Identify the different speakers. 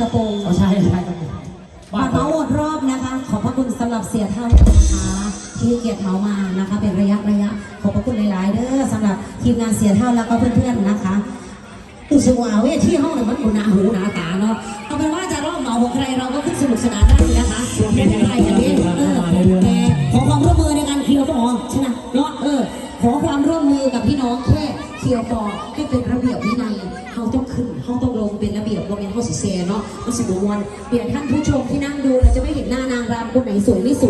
Speaker 1: กระโปรงา
Speaker 2: ใช่ใช่ครัเมาห
Speaker 1: มดรอบนะคะ ขอบพระคุณสำหรับเสียเท่านะคะที่เกียรติเมามานะคะ เป็นระยะระยะ ขอบพระคุณหลาย ๆ เด้อสำหรับทีมงานเสียเท่าแล้วก็เพื่อน ๆ นะคะอุสวาเวที่ห้องเนี่ยมันหูหนาหูหนาตาเนาะเอาเป็นว่าจะรอบเมาของใครเราก็ขึ้นสนุกสนานได้นะคะเป็นไระเล่อย่ขอความร่วมมือในการคีลฟองใช่ไเนาะเออขอความร่วมมือกับพี่น้องแค่เคลียร์อให้เป็นระเบียบวินัยเขาต้องขึ้นเขาต้อง เป็นระเบียบว่าเป็นข้อสิเซเนาะมันสิบวันเปลี่ยนท่านผู้ชมที่นั่งดูเราจะไม่เห็นหน้านางรำคนไหนสวยไม่สวย